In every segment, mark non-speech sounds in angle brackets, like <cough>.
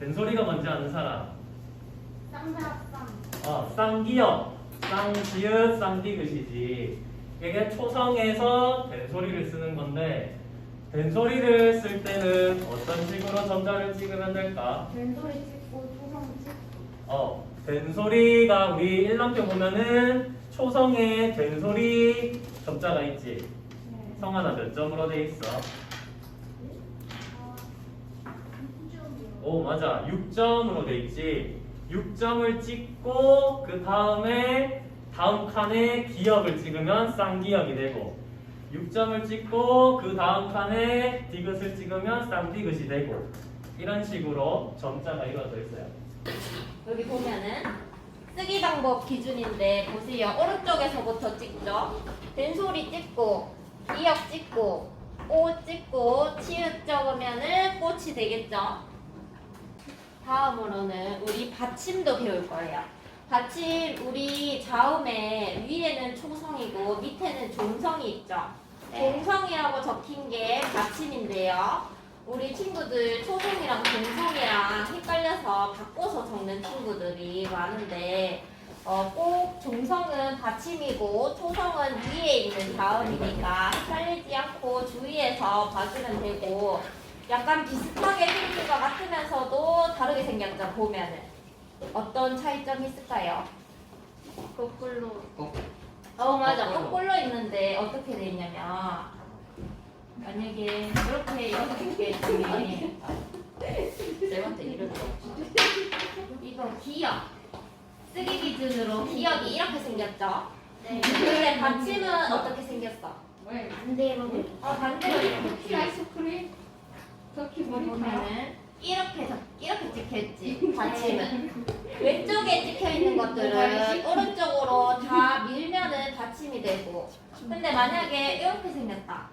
뭔지 아는 사람? 쌍사합상. 어, 쌍기역, 쌍지읒, 쌍디귿이지. 이게 초성에서 된소리를 쓰는 건데 된소리를 쓸 때는 어떤 식으로 점자를 찍으면 될까? 왼소리 찍고 초성 찍고. 어, 된소리가 우리 1남편 보면은 초성에 된소리 점자가 있지. 네. 성 하나 몇 점으로 돼 있어? 오 맞아 6점으로 돼 있지 6점을 찍고 그 다음에 다음 칸에 기역을 찍으면 쌍기역이 되고 6점을 찍고 그 다음 칸에 디귿을 찍으면 쌍디귿이 되고 이런 식으로 점자가 이루어져 있어요 여기 보면은 쓰기 방법 기준인데 보세요. 오른쪽에서부터 찍죠. 된소리 찍고 기역 찍고 오 찍고 치읓 적으면은 꽃이 되겠죠. 다음으로는 우리 받침도 배울 거예요. 받침 우리 자음에 위에는 초성이고 밑에는 종성이 있죠. 종성이라고 적힌 게 받침인데요. 우리 친구들 초성이랑 종성이랑 헷갈려서 바꿔서 적는 친구들이 많은데 어, 꼭 종성은 받침이고 초성은 위에 있는 자음이니까 헷갈리지 않고 주의해서 봐주면 되고 약간 비슷하게 생긴 것 같으면서도 다르게 생겼죠 보면은 어떤 차이점이 있을까요? 거꾸로. 어 맞아 거꾸로. 거꾸로 있는데 어떻게 돼 있냐면 만약에 이렇게 이렇게 있으면 쌤한테 이렇게 이거 기억 쓰기 기준으로 기억이 이렇게 생겼죠? 네. 근데 받침은 어떻게 생겼어? 반대로. 어 반대로 이렇게 아이스크림. 저기 머리 보면은 이렇게 적- 이렇게 찍혀있지. <laughs> 받침은 왼쪽에 찍혀 있는 것들은 오른쪽으로 다 밀면은 받침이 되고. 근데 만약에 이렇게 생겼다.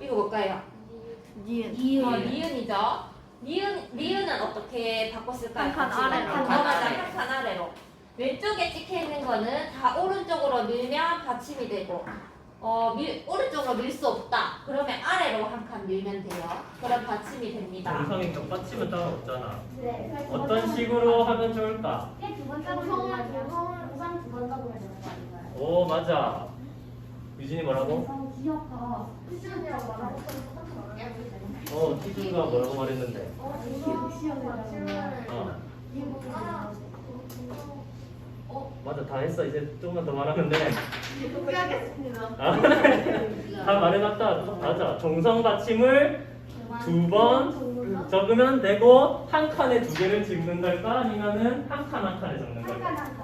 이거 뭘까요? 니은. 어, 니은이죠? 니은, 니은은 어떻게 바꿨을까요? 한칸? 아래로. 한칸 아래로. 왼쪽에 찍혀 있는 거는 다 오른쪽으로 밀면 받침이 되고 어, 밀, 오른쪽으로 밀 수 없다. 그러면 아래로 한 칸 밀면 돼요. 그럼 받침이 됩니다. 정성이 겹받침은 따로 없잖아 네. 어떤 식으로 하면 좋을까? 두 번째로 우성을 우성 우상 두번 적으면 되는 거 아닌가요? 오 맞아 유진이 뭐라고? 기억하. 수준이라고 말하고 똑같은 어 티주가 뭐라고 말했는데 어, 우성 시험을. 어 어, 맞아 다 했어 이제 조금만 더 말하면 돼. <laughs> 아, 다 말해놨다. 맞아. 정성 받침을 두 번 적으면 되고 한 칸에 두 개를 찍는 걸까? 아니면은 한 칸 한 칸에 적는 걸까?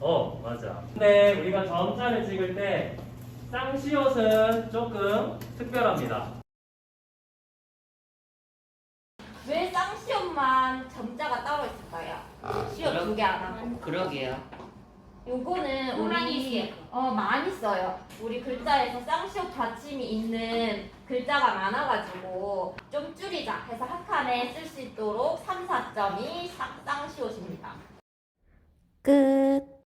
어 맞아. 근데 우리가 점자를 찍을 때 쌍시옷은 조금 특별합니다. 왜 쌍시옷만 점자가 따로 있을까요? 시옷 두 개 안 하고. 그러게요. 요거는 우리 어 많이 써요. 우리 글자에서 쌍시옷 받침이 있는 글자가 많아가지고 좀 줄이자 해서 한 칸에 쓸 수 있도록 3, 4점이 쌍시옷입니다. 끝.